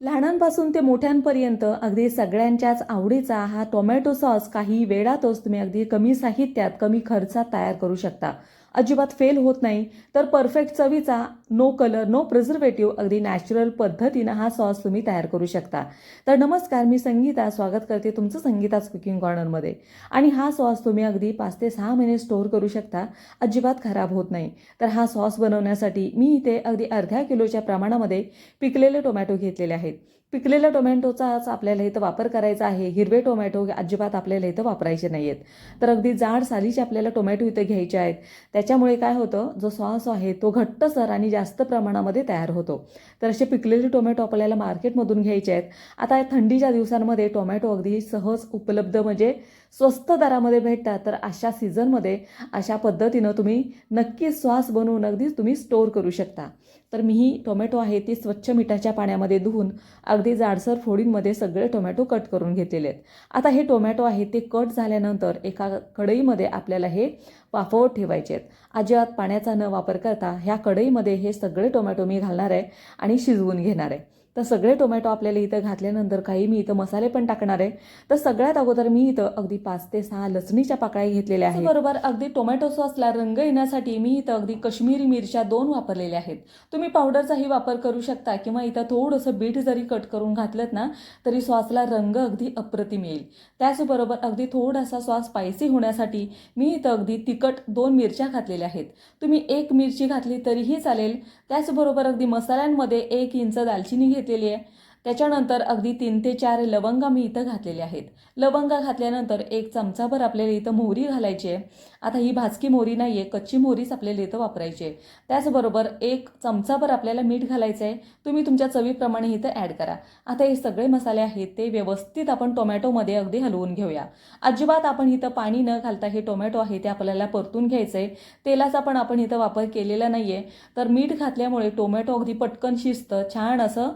लहानांपासून ते मोठ्यांपर्यंत अगदी सगळ्यांच्याच आवडीचा हा टोमॅटो सॉस काही वेळातच तुम्ही अगदी कमी साहित्यात कमी खर्चात तयार करू शकता. अजिबात फेल होत नाही. तर परफेक्ट चवीचा नो कलर नो प्रिझर्वेटिव्ह अगदी नॅचरल पद्धतीनं हा सॉस तुम्ही तयार करू शकता. तर नमस्कार मी संगीता. स्वागत करते तुमचं संगीताच कुकिंग कॉर्नरमध्ये आणि हा सॉस तुम्ही अगदी पाच ते सहा महिने स्टोअर करू शकता. अजिबात खराब होत नाही. तर हा सॉस बनवण्यासाठी मी इथे अगदी अर्ध्या किलोच्या प्रमाणामध्ये पिकलेले टोमॅटो घेतलेले आहेत. पिकलेल्या टोमॅटोचाच आपल्याला इथं वापर करायचा आहे. हिरवे टोमॅटो अजिबात आपल्याला इथं वापरायचे नाही आहेत तर अगदी जाड सालीचे आपल्याला टोमॅटो इथं घ्यायचे आहेत. त्याच्यामुळे काय होतं? जो सॉस आहे तो घट्टसर आणि जास्त प्रमाणामध्ये तयार होतो. तर असे पिकलेले टोमॅटो आपल्याला मार्केटमधून घ्यायचे आहेत. आता या थंडीच्या दिवसांमध्ये टोमॅटो अगदी सहज उपलब्ध म्हणजे स्वस्त दरामध्ये भेटतात तर अशा सीझनमध्ये अशा पद्धतीनं तुम्ही नक्की सॉस बनवून अगदी तुम्ही स्टोअर करू शकता. तर मी ही टोमॅटो आहे ती स्वच्छ मिठाच्या पाण्यामध्ये धुवून अगदी जाडसर फोडींमध्ये सगळे टोमॅटो कट करून घेतलेले आहेत. आता हे टोमॅटो आहे ते कट झाल्यानंतर एका कढईमध्ये आपल्याला हे वाफवत ठेवायचे आहेत. अजिबात पाण्याचा न वापर करता ह्या कढईमध्ये हे सगळे टोमॅटो मी घालणार आहे आणि शिजवून घेणार आहे. तर सगळे टोमॅटो आपल्याला इथं घातल्यानंतर काही मी इथं मसाले पण टाकणार आहे. तर सगळ्यात अगोदर मी इथं अगदी पाच ते सहा लसणीच्या पाकळ्या घेतलेल्या आहेत. बरोबर अगदी टोमॅटो सॉसला रंग येण्यासाठी मी इथं अगदी कश्मीरी मिरच्या दोन वापरलेल्या आहेत. तुम्ही पावडरचाही वापर करू शकता किंवा इथं थोडंसं बीट जरी कट करून घातलं ना तरी सॉसला रंग अगदी अप्रतिम येईल. त्याचबरोबर अगदी थोडासा सॉस स्पायसी होण्यासाठी मी इथं अगदी तिखट दोन मिरच्या घातलेल्या आहेत. तुम्ही एक मिरची घातली तरीही चालेल. त्याचबरोबर अगदी मसाल्यांमध्ये एक इंच दालचिनी घेतलेली आहे. त्याच्यानंतर अगदी तीन ते चार लवंगा मी इथं घातलेले आहेत. लवंगा घातल्यानंतर एक चमचाभर आपल्याला इथं मोहरी घालायची आहे. आता ही भाजकी मोहरी नाही आहे कच्ची मोहरीच आपल्याला इथं वापरायची आहे. त्याचबरोबर एक चमचाभर आपल्याला मीठ घालायचं आहे. तुम्ही तुमच्या चवीप्रमाणे इथं ॲड करा. आता हे सगळे मसाले आहेत ते व्यवस्थित आपण टोमॅटोमध्ये अगदी हलवून घेऊया. अजिबात आपण इथं पाणी न घालता हे टोमॅटो आहे ते आपल्याला परतून घ्यायचं आहे तेलाचा पण आपण इथं वापर केलेला नाही आहे तर मीठ घातल्यामुळे टोमॅटो अगदी पटकन शिजतं छान असं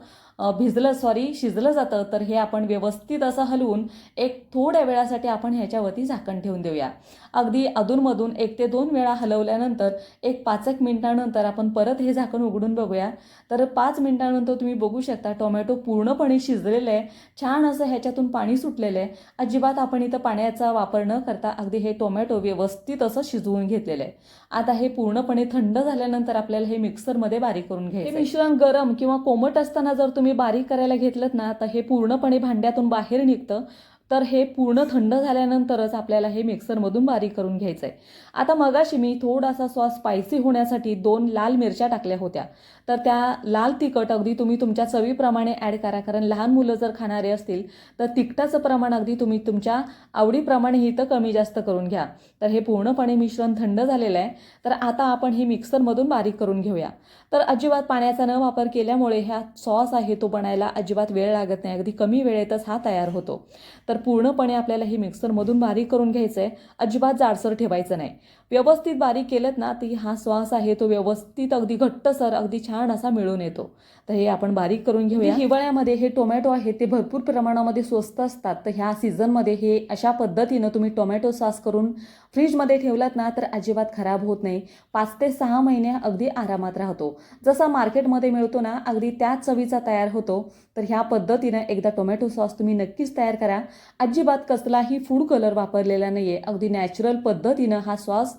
भिजलं सॉरी शिजलं जातं तर हे आपण व्यवस्थित असं हलवून एक थोड्या वेळासाठी आपण ह्याच्यावरती झाकण ठेवून देऊया. अगदी अधूनमधून एक ते दोन वेळा हलवल्यानंतर एक पाच एक मिनिटानंतर आपण परत हे झाकण उघडून बघूया. तर पाच मिनिटानंतर तुम्ही बघू शकता टोमॅटो पूर्णपणे शिजलेलं आहे. छान असं ह्याच्यातून पाणी सुटलेलं आहे. अजिबात आपण इथं पाण्याचा वापर न करता अगदी हे टोमॅटो व्यवस्थित असं शिजवून घेतलेलं आहे. आता हे पूर्णपणे थंड झाल्यानंतर आपल्याला हे मिक्सरमध्ये बारीक करून घ्यायचं हे मिश्रण गरम किंवा कोमट असताना जर तुम्ही बारीक करायला घेतलं ना तर हे पूर्णपणे भांड्यातून बाहेर निघतं. तर हे पूर्ण थंड झाल्यानंतरच आपल्याला हे मिक्सरमधून बारीक करून घ्यायचं आहे आता मगाशी मी थोडासा सॉस स्पायसी होण्यासाठी दोन लाल मिरच्या टाकल्या होत्या. तर त्या लाल तिखट अगदी तुम्ही तुमच्या चवीप्रमाणे ॲड करा कारण लहान मुलं जर खाणारे असतील तर तिखटाचं प्रमाण अगदी तुम्ही तुमच्या आवडीप्रमाणे इथं कमी जास्त करून घ्या. तर हे पूर्णपणे मिश्रण थंड झालेलं आहे. तर आता आपण हे मिक्सरमधून बारीक करून घेऊया. तर अजिबात पाण्याचा न वापर केल्यामुळे ह्या सॉस आहे तो बनायला अजिबात वेळ लागत नाही. अगदी कमी वेळेतच हा तयार होतो. तर पूर्णपणे आपल्याला हे मिक्सरमधून बारीक करून घ्यायचं आहे अजिबात जाडसर ठेवायचं नाही. व्यवस्थित बारीक केलं ना ती हा सॉस आहे तो व्यवस्थित अगदी घट्टसर अगदी छान असा मिळून येतो. तर हे आपण बारीक करून घेऊया. हिवाळ्यामध्ये हे टोमॅटो आहे ते भरपूर प्रमाणामध्ये स्वस्त असतात. तर ह्या सीझनमध्ये हे अशा पद्धतीनं तुम्ही टोमॅटो सॉस करून फ्रीजमध्ये ठेवलात ना तर अजिबात खराब होत नाही. पाच ते सहा महिने अगदी आरामात राहतो. जसा मार्केटमध्ये मिळतो ना अगदी त्याच चवीचा तयार होतो. तर ह्या पद्धतीनं एकदा टोमॅटो सॉस तुम्ही नक्कीच तयार करा. अजिबात कसलाही फूड कलर वापरलेला नाही आहे अगदी नॅचरल पद्धतीनं हा सॉस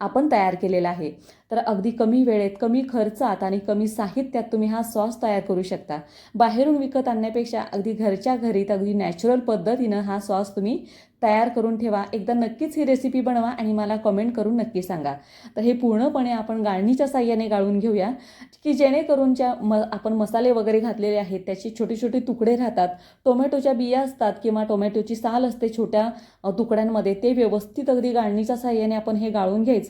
आपण तयार केलेला आहे. तर अगदी कमी वेळेत कमी खर्चात आणि कमी साहित्यात तुम्ही हा सॉस तयार करू शकता. बाहेरून विकत आणण्यापेक्षा अगदी घरच्या घरीत अगदी नॅचरल पद्धतीनं हा सॉस तुम्ही तयार करून ठेवा. एकदा नक्कीच ही रेसिपी बनवा आणि मला कमेंट करून नक्की सांगा. तर हे पूर्णपणे आपण गाळणीच्या साह्याने गाळून घेऊया की जेणेकरून ज्या म आपण मसाले वगैरे घातलेले आहेत त्याचे छोटे छोटे तुकडे राहतात. टोमॅटोच्या बिया असतात किंवा टोमॅटोची साल असते छोट्या तुकड्यांमध्ये ते व्यवस्थित अगदी गाळणीच्या साह्याने आपण हे गाळून घ्यायचं.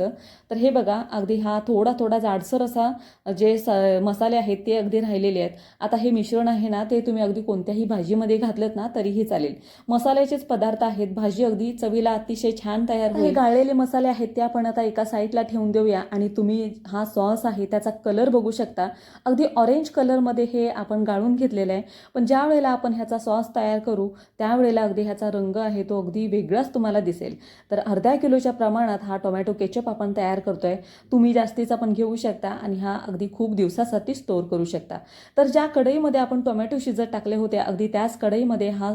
तर हे बघा अगदी हा थोडा थोडा जाडसर असा जे स मसाले आहेत ते अगदी राहिलेले आहेत. आता हे मिश्रण आहे ना ते तुम्ही अगदी कोणत्याही भाजीमध्ये घातलं ना तरीही चालेल. मसाल्याचेच पदार्थ आहेत. भाजी अगदी चवीला अतिशय छान तयार होईल. गाळलेले मसाले आहेत ते आपण आता एका साईडला ठेवून देऊया. आणि तुम्ही हा सॉस आहे त्याचा कलर बघू शकता. अगदी ऑरेंज कलरमध्ये हे आपण गाळून घेतलेलं आहे. पण ज्या वेळेला आपण ह्याचा सॉस तयार करू त्यावेळेला अगदी ह्याचा रंग आहे तो अगदी वेगळाच तुम्हाला दिसेल. तर अर्ध्या किलोच्या प्रमाणात हा टोमॅटो केचप आपण तयार करतोय तुम्ही जास्तीचा पण घेऊ शकता आणि हा अगदी खूप दिवसासाठी स्टोअर करू शकता. तर ज्या कढईमध्ये आपण टोमॅटो शिजत टाकले होते अगदी त्याच कढईमध्ये हा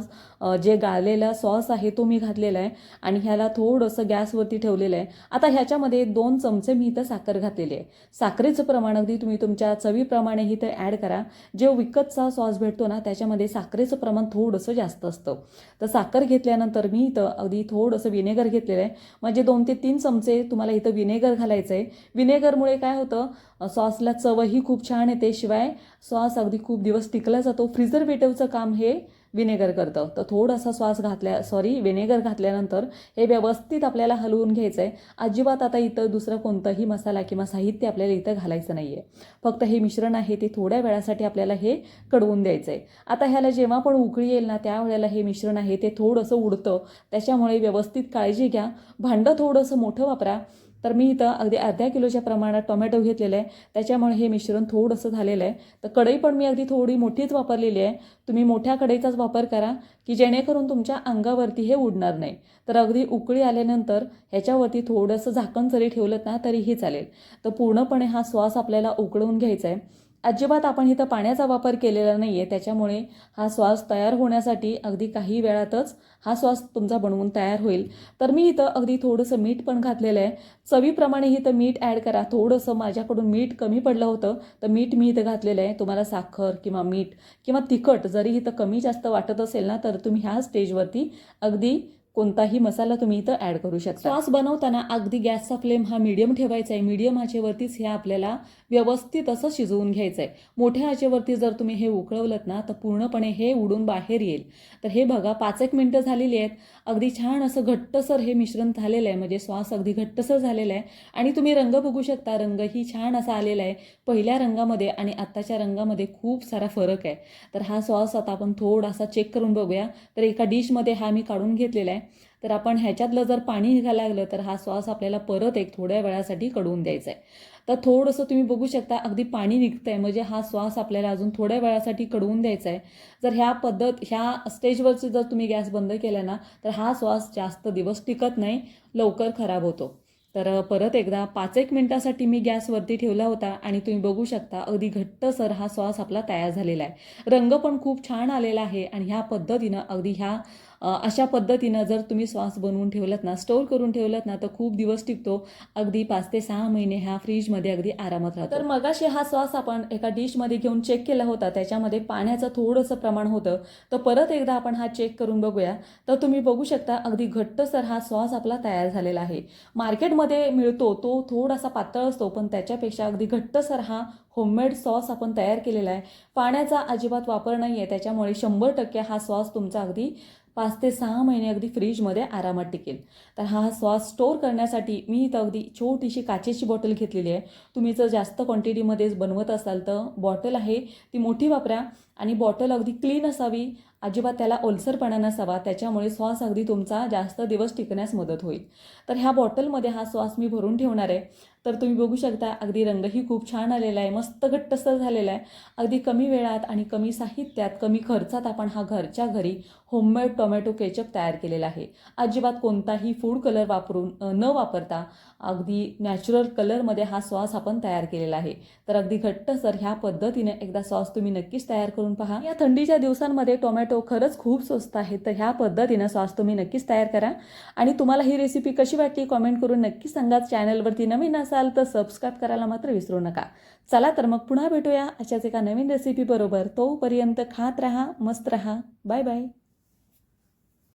जे गाळलेला सॉस आहे तो मी घातलेला आहे आणि ह्याला थोडंसं गॅसवरती ठेवलेलं आहे. आता ह्याच्यामध्ये दोन चमचे मी इथं साखर घातलेली आहे. साखरेचं प्रमाण अगदी तुम्ही तुमच्या चवीप्रमाणे इथं ॲड करा. जे विकतचा सॉस भेटतो ना त्याच्यामध्ये साखरेचं प्रमाण थोडंसं जास्त असतं. तर साखर घेतल्यानंतर मी इथं अगदी थोडंसं विनेगर घेतलेलं आहे. म्हणजे दोन ते तीन चमचे तुम्हाला इथं विनेगर घालायचं आहे विनेगरमुळे काय होतं? सॉसला चवही खूप छान येते. शिवाय सॉस अगदी खूप दिवस टिकला जातो. प्रिझर्वेटिव्हचं काम हे विनेगर करतं. तर थोडासा सॉस घातल्या सॉरी विनेगर घातल्यानंतर हे व्यवस्थित आपल्याला हलवून घ्यायचं आहे अजिबात आता इथं दुसरं कोणतंही मसाला किंवा साहित्य आपल्याला इथं घालायचं नाही आहे फक्त हे मिश्रण आहे ते थोड्या वेळासाठी आपल्याला हे कडवून द्यायचं आहे आता ह्याला जेव्हा पण उकळी येईल ना त्यावेळेला हे मिश्रण आहे ते थोडंसं उडतं. त्याच्यामुळे व्यवस्थित काळजी घ्या. भांडं थोडंसं मोठं वापरा. तर मी इथं अगदी अर्ध्या किलोच्या प्रमाणात टोमॅटो घेतलेलं आहे. त्याच्यामुळे हे मिश्रण थोडंसं झालेलं आहे. तर कढई पण मी अगदी थोडी मोठीच वापरलेली आहे. तुम्ही मोठ्या कढईचाच वापर करा की जेणेकरून तुमच्या अंगावरती हे उडणार नाही. तर अगदी उकळी आल्यानंतर ह्याच्यावरती थोडंसं झाकण जरी ठेवलं ना तरीही चालेल. तर पूर्णपणे हा श्वास आपल्याला उकळवून घ्यायचा आहे. अजिबात आपण इथं पाण्याचा वापर केलेला नाही आहे त्याच्यामुळे हा श्वास तयार होण्यासाठी अगदी काही वेळातच हा श्वास तुमचा बनवून तयार होईल. तर मी इथं अगदी थोडंसं मीठ पण घातलेलं आहे. चवीप्रमाणे इथं मीठ ॲड करा. थोडंसं माझ्याकडून मीठ कमी पडलं होतं तर मीठ मी इथं घातलेलं आहे. तुम्हाला साखर किंवा मीठ किंवा तिखट जरी इथं कमी जास्त वाटत असेल ना तर तुम्ही ह्या स्टेजवरती अगदी कोणताही मसाला तुम्ही इथं ॲड करू शकता. सॉस बनवताना अगदी गॅसचा फ्लेम हा मीडियम ठेवायचा आहे मीडियम आचेवरतीच हे आपल्याला व्यवस्थित असं शिजवून घ्यायचं आहे मोठ्या आचेवरती जर तुम्ही हे उकळवलं ना तर पूर्णपणे हे उडून बाहेर येईल. तर हे बघा पाच एक मिनटं झालेली आहेत. अगदी छान असं घट्टसर हे मिश्रण झालेलं आहे म्हणजे सॉस अगदी घट्टसर झालेला आहे आणि तुम्ही रंग बघू शकता. रंगही छान असा आलेला आहे पहिल्या रंगामध्ये आणि आत्ताच्या रंगामध्ये खूप सारा फरक आहे. तर हा सॉस आता आपण थोडासा चेक करून बघूया. तर एका डिशमध्ये हा मी काढून घेतलेला आहे तर आपण ह्याच्यातलं जर पाणी निघायला लागलं तर हा श्वास आपल्याला परत एक थोड्या वेळासाठी कडवून द्यायचा आहे तर थोडंसं तुम्ही बघू शकता अगदी पाणी निघतं आहे म्हणजे हा श्वास आपल्याला अजून थोड्या वेळासाठी कडवून द्यायचा आहे जर ह्या पद्धत ह्या स्टेजवरची जर तुम्ही गॅस बंद केला ना तर हा श्वास जास्त दिवस टिकत नाही लवकर खराब होतो. तर परत एकदा पाच एक मिनटासाठी मी गॅसवरती ठेवला होता आणि तुम्ही बघू शकता अगदी घट्टसर हा सॉस आपला तयार झालेला आहे रंग पण खूप छान आलेला आहे आणि ह्या पद्धतीनं अगदी ह्या अशा पद्धतीनं जर तुम्ही सॉस बनवून ठेवलात ना स्टोअर करून ठेवलात ना तर खूप दिवस टिकतो. अगदी पाच ते सहा महिने ह्या फ्रीजमध्ये अगदी आरामात राहतो. तर मगाशी हा सॉस आपण एका डिशमध्ये घेऊन चेक केला होता त्याच्यामध्ये पाण्याचं थोडंसं प्रमाण होतं. तर परत एकदा आपण हा चेक करून बघूया. तर तुम्ही बघू शकता अगदी घट्टसर हा सॉस आपला तयार झालेला आहे. मार्केटमध्ये मिळतो तो थोडासा पातळ असतो पण त्याच्यापेक्षा अगदी घट्टसर हा होममेड सॉस आपण तयार केलेला आहे. पाण्याचा अजिबात वापर नाही आहे त्याच्यामुळे शंभर टक्के हा सॉस तुमचा अगदी पाच ते सहा महिने अगदी फ्रीजमध्ये आरामात टिकेल. तर हा सॉस स्टोअर करण्यासाठी मी इथं अगदी छोटीशी काचेची बॉटल घेतलेली आहे. तुम्ही जर जास्त क्वांटिटीमध्येच बनवत असाल तर बॉटल आहे ती मोठी वापरा आणि बॉटल अगदी क्लीन असावी. अजिबात त्याला ओलसरपणा नसावा त्याच्यामुळे सॉस अगदी तुमचा जास्त दिवस टिकण्यास मदत होईल. तर ह्या बॉटलमध्ये हा सॉस मी भरून ठेवणार आहे. तर तुम्ही बघू शकता अगदी रंगही खूप छान आलेला आहे मस्त घट्टसर झालेला आहे. अगदी कमी वेळात आणि कमी साहित्यात कमी खर्चात आपण हा घरच्या घरी होममेड टोमॅटो केचप तयार केलेला आहे. अजिबात कोणताही फूड कलर वापरून न वापरता अगदी नॅचरल कलरमध्ये हा सॉस आपण तयार केलेला आहे. तर अगदी घट्टसर ह्या पद्धतीने एकदा सॉस तुम्ही नक्कीच तयार करून पहा. या थंडीच्या दिवसांमध्ये टोमॅटो खरंच खूप स्वस्त आहे. तर ह्या पद्धतीनं सॉस तुम्ही नक्कीच तयार करा. आणि तुम्हाला ही रेसिपी कशी वाटली कॉमेंट करून नक्की सांगा. चॅनलवरती नवीन असाल तर सबस्क्राईब करायला मात्र विसरू नका. चला तर मग पुन्हा भेटूया अशाच एका नवीन रेसिपी बरोबर. तोपर्यंत खात राहा मस्त राहा. Bye bye